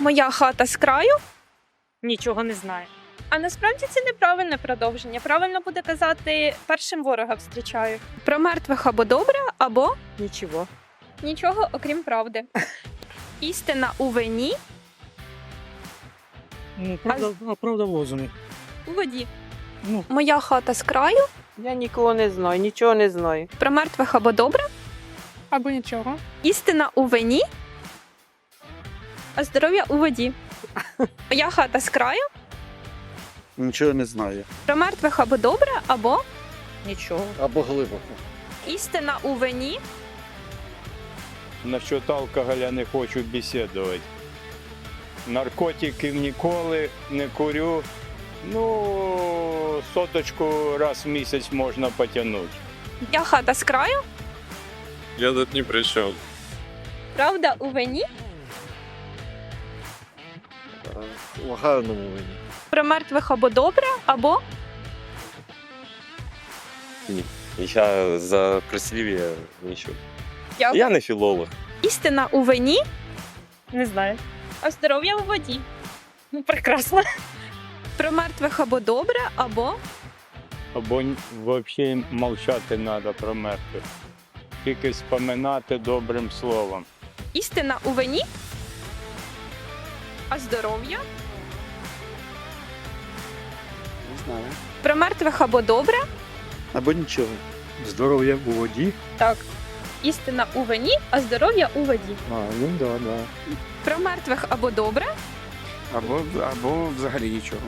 Моя хата з краю. Нічого не знаю. А насправді це неправильне продовження. Правильно буде казати першим ворога встрічаю. Про мертвих або добре, або Нічого. нічого, окрім правди. Істина у вині Ну, правда, а правда в розумі. у воді. Ну. Моя хата з краю. Я нікого не знаю, нічого не знаю. Про мертвих або добре. Або нічого. Істина у вині, а здоров'я у воді. Моя хата з краю. Нічого не знаю. Про мертвих або добре, або Нічого. Або глибоко. істина у вині. Насчет алкоголя не хочу беседовать. Наркотиків ніколи не курю. Ну, соточку раз в місяць можна потягнути. Моя хата з краю. Я тут ни при чем. Правда у вині. У гарному вині. Про мертвих або добре, або Я за прислів'я нічого. Дякую. Я не філолог. істина у вині, Не знаю. а здоров'я у воді. Ну, прекрасно. Про мертвих або добре, або Або взагалі мовчати треба про мертвих. Тільки споминати добрим словом. істина у вині, а здоров'я. Не знаю. Про мертвих або добре, Або нічого. Здоров'я у воді. так. Істина у вині, а здоров'я у воді. А, ну да, да. Про мертвих або добре, Або, або взагалі нічого.